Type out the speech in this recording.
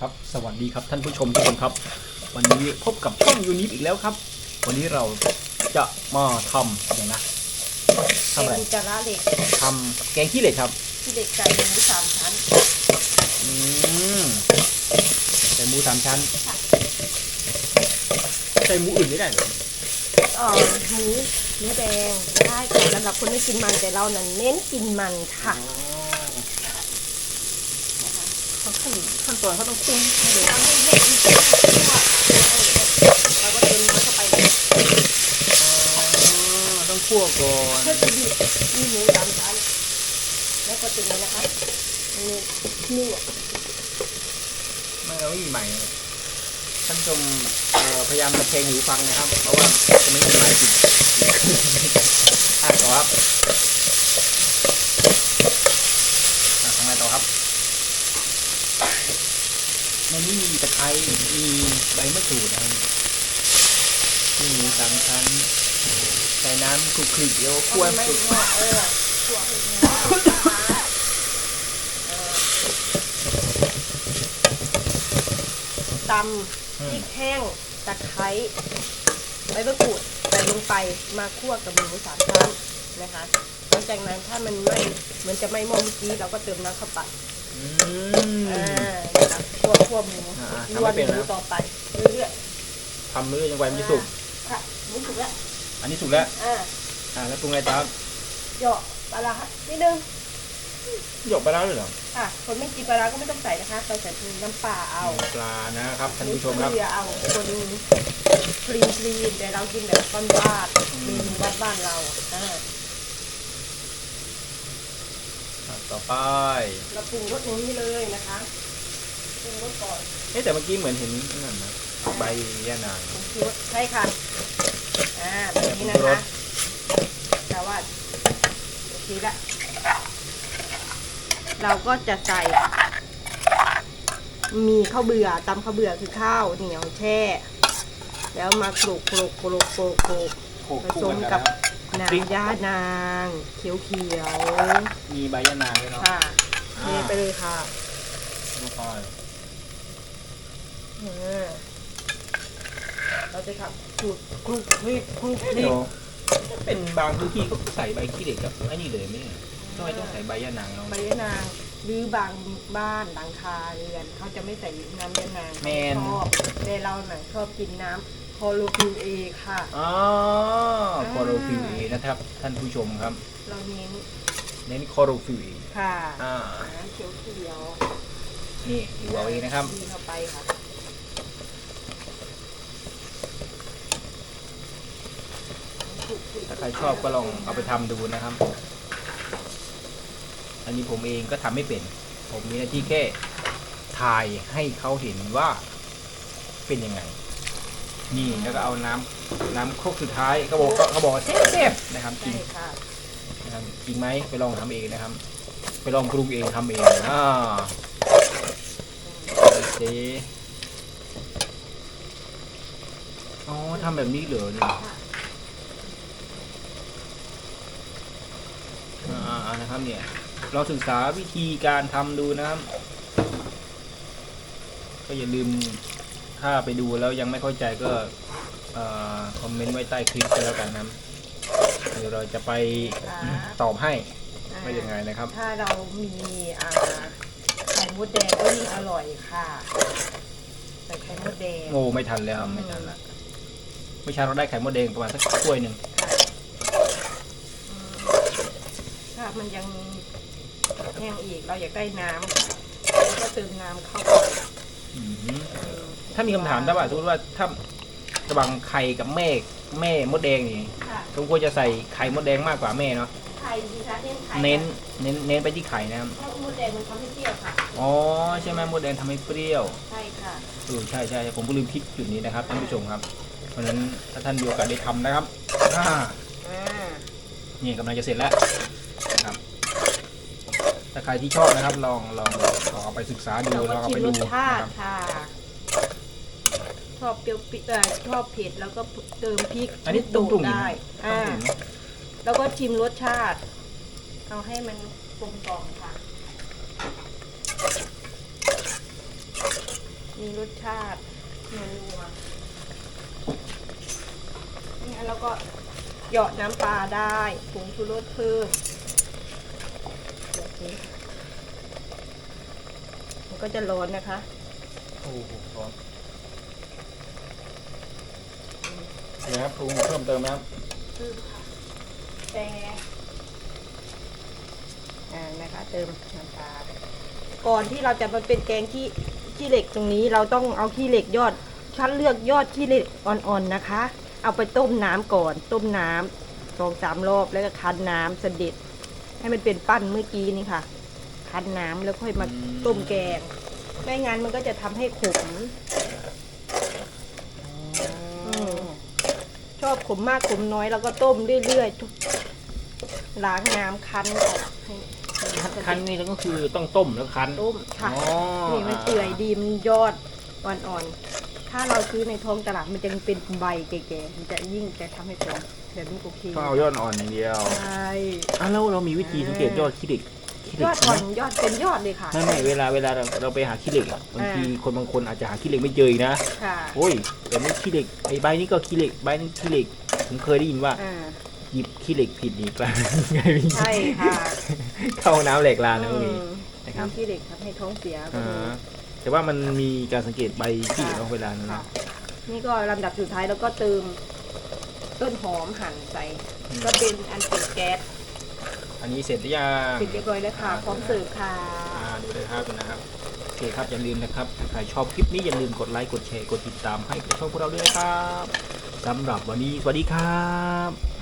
ครับสวัสดีครับท่านผู้ชมทุกคนครับ วันนี้พบกับช่องยูนิฟอีกแล้วครับ วันนี้เราจะมาทำอย่างนะทำอะไรเป็นจาระเหล็กทำแกงขี้เหล็กครับที่เด็กไก่หมูสามชั้นอืมใส่หมูสามชั้นใส่หมูอื่นไม่ได้เหรอเอ่อหมูเนื้อแดงได้ค่ะสำหรับคนไม่กินมันแต่เรานั้นเน้นกินมันค่ะ ขั้นขั้นตอนเขาต้องปรุงให้ดูทำให้เด็กมีความชอบเราก็เติมน้ำเข้าไปเลยต้องคั่วก่อนเพื่อจะมีมีหมูสามชั้นแล้วก็จะมีนะคะมีนี่ไม่เราไม่มีใหม่ท่านชมพยายามตะเพลงหูฟังนะครับ เพราะว่าจะไม่มีไม้กินอะต่อครับอะทำไงต่อครับ ในนี้ มีตะไคร้มีใบมะกรูดนะครับมีหมูสามชั้นใส่น้ำคลุกคลิกเดี๋ยวคั่วไม่สุกงอกเออถั่วให้งอกนะคะเออตำพริกแห้งตะไคร้ใบมะกรูดใส่ลงไปมาคั่วกับหมูสามชั้นนะคะหลังจากนั้นถ้ามันไม่เหมือนจะไม่หมอเมื่อกี้เราก็เติมน้ำเข้าไปอืมอ่านะ คะคั่วคั่วหมูอ่าลทำวไม่นเป็นหนะมูต่อไปเรื่อยทำมือยังๆไวมันจะสุกค่ะหมูสุกแล้วอันนี้สุกแล้ว อ่าอ่าแล้วปรุงอะไรตามเหยาะปลาร้านิดนึงหยกไปแล้วเลยเหรออะคนไม่กินปลาร้าก็ไม่ต้องใส่นะคะเราใส่น้ำปลาเอาปลานะครับท่านผู้ชมครับเกลือเอาคนคลีนคลีนแต่เรากินแบบบ้านๆเมนูบ้านๆเราอ่าอะต่อไปเราปรุงรสตรงนี้เลยนะคะป รุงรสก่อนเอ๊ะแต่เมื่อกี้เหมือนเห็นนั่นนะใบยะนางผงชูรสใช่ค่ะ อ่าแบบนี้นะผงชูรคะสแต่ว่าโอเคละ เราก็จะใส่ มีข้าวเบื่อตำข้าวเบื่อคือข้าวเหนียวแช่ แล้วมาโขลกโขลกโขลกโขลกโขลกโขกผคู่สมนกับนะพริกน้ำย่านางเขียวเขียวมีใบยะนางด้วยเนาะๆค่ะเทไปเลยค่ะลงไปอ่า เราจะทำขูดคลุกคลิกคลุกคลิเดี๋กยวเป็นบางพื้นที่ก็ใส่ใบขี้เหล็กกับไอ้นี่เลยไหมเนี่ยทำไมต้องใส่ใบยะนางเนาะใบยะนางหรือบางบ้านหลังคาเรือนเขาจะไม่ใส่น้ำยะนางแมนชอบแต่เราหน่อยชอบกินน้ำคอโลฟิลเอค่ะอ๋อคอโรฟิลเอนะครับ ท่านผู้ชมครับ เราเน้นเน้นคอโรฟิลเอค่ะอ่าน้ำเขียวเขียวนี่ดูเอาเองนะครับดีเข้าไปค่ะ ถ้าใคร ชอบก็ลองเอาไปทำดูนะครับ อันนี้ผมเองก็ทำไม่เป็น ผมมีหน้าที่แค่ถ่ายให้เขาเห็นว่าเป็นยังไง นี่แล้วก็เอาน้ำน้ำครกสุดท้ายเขาบอกเขาบอกเซฟๆนะครับจริงนะครับจริงไหมไปลองทำเองนะครับ ไปลองปรุงเองทำเองอ่าโอเคอ๋อทำแบบนี้เหรอเนี่ย อ่าๆ นะครับเนี่ยลองศึกษาวิธีการทำดูนะครับ ก็อย่าลืมถ้าไปดูแล้วยังไม่เข้าใจก็เอ่อคอมเมนต์ไว้ใต้คลิปก็แล้วกันนะครับเดี๋ยวเราจะไปครับตอบให้อ่าว่ายังไงนะครับ ถ้าเรามีอ่าไข่มดแดงก็ยิ่งอร่อยค่ะใส่ไข่มดแดงโง่ไม่ทันแล้วครับไม่ทันละเมื่อเช้าเราได้ไข่มดแดงประมาณสักถ้วยหนึ่ง ค่ะอืมถ้า มันยังแห้งอีกเราอยากได้น้ำเราก็เติมน้ำเข้าไปอื้อหือเออถ้ามีคำถามถ้าว่าสมมติว่าถ้าระหว่างไข่กับแม่แม่มดแดงนี่ค่ะสมควรจะใส่ไข่มดแดงมากกว่าแม่เนาะไข่ดีคะเน้นไข่เน้นเน้นเน้นไปที่ไข่นะครับเพราะมดแดงมันทำให้เปรี้ยวค่ะอ๋อใช่ไหมมดแดงทำให้เปรี้ยว ใช่ค่ะ เออใช่ใช่ผมก็ลืมคิดจุดนี้นะครับท่านผู้ชมครับ เพราะฉะนั้นถ้าท่านมีโอกาสได้ทำนะครับอ่าอ่า นี่กำลังจะเสร็จแล้วนะครับ ถ้าใครที่ชอบนะครับ ลองลองลองเอาไปศึกษาดูเราลองเอาก็ชิไปมรดูสชานะติครับค่ะ ชอบเปรี้ยวปิเอ่อชอบเผ็ดแล้วก็เติมพริกอันนี้นิต้องปรุงได้ต้ออ่างปรุงเนอะแล้วก็ชิมรสชาติ เอาให้มันกลมกล่อมค่ะ มีรสชาตินัวๆนี่แล้วก็เหยาะน้ำปลาได้ผงชูรสเพิ่มแบบนี้มัน ก็จะร้อนนะคะ โอ้โหร้อนนะครับปรุงเพิ่มเติมนะครับแต่อ่านะคะ เติมน้ำปลาก่อนที่เราจะมาเป็นแกงขี้ขี้เหล็กตรงนี้เราต้องเอาขี้เหล็กยอดคัดเลือกยอดขี้เหล็กอ่อนๆนะคะ เอาไปต้มน้ำก่อน ต้มน้ำสองสามรอบแล้วก็คั้นน้ำเสด็จ ให้มันเป็นปั้นเมื่อกี้นี่ค่ะ คั้นน้ำแล้วค่อยมาต้มแกง ไม่งั้นมันก็จะทำให้ขมอืมชอบขมมากขมน้อยแล้วก็ต้มเรื่อยๆทุกล้างน้ำคั้นออกให้คั้นนี่แล้วก็คือต้องต้มแล้วคั้นต้มค่ะอ๋อนี่มันเปื่อยดีมันยอดอ่อนๆถ้าเราซื้อในท้องตลาดมันจะเป็นใบแก่ๆมันจะยิ่งจะทำให้ขมแบบนี้โอเคต้องเอายอดอ่อนอย่างเดียวใช่อะแล้วเรามีวิธีสังเกตยอดขี้เหล็กขี้เห ยล็อกดใช่อ่ไหอมนยอดเป็นยอดเลยค่ะ ไม่ไม่เวลาเวลาเราเราไปหาขี้เหล็กอะบางทีอ่าคนบางคนอาจจะหาขี้เหล็กไม่เจออีกนะค่ะ โอ้ยแต่นี่ขี้เหล็กไอ้ใบนี้ก็ขี้เหล็กใบนี้ขี้เหล็กผมเคยได้ยินว่าอ่า หยิบขี้เหล็กผิดนี่กลายเป็นไงใช่ค่ะเข้าน้ำเหล็กลานะอืมีมนะครับน้ำขี้เหล็กทำให้ท้องเสียก็อ่มีาแต่ว่ามันมีการสังเกตใบขี้เหล็กเอาเวลานั้นค่ะ นะนี่ก็ลำดับสุดท้ายแล้วก็เติมต้นหอมหั่นใส่ ก็เป็นอันเป็นแก๊ส อันนี้เสร็จหรือยังเสร็จเรียบร้อยแล้วค่ะพร้อมเสิร์ฟค่ะ อ่าดูเลยครับนะครับโอเคครับอย่าลืมนะครับถ้าใครชอบคลิปนี้อย่าลืมกดไลค์กดแชร์กดติดตามให้กับช่องพวกเราด้วยนะครับสำหรับวันนี้สวัสดีครับ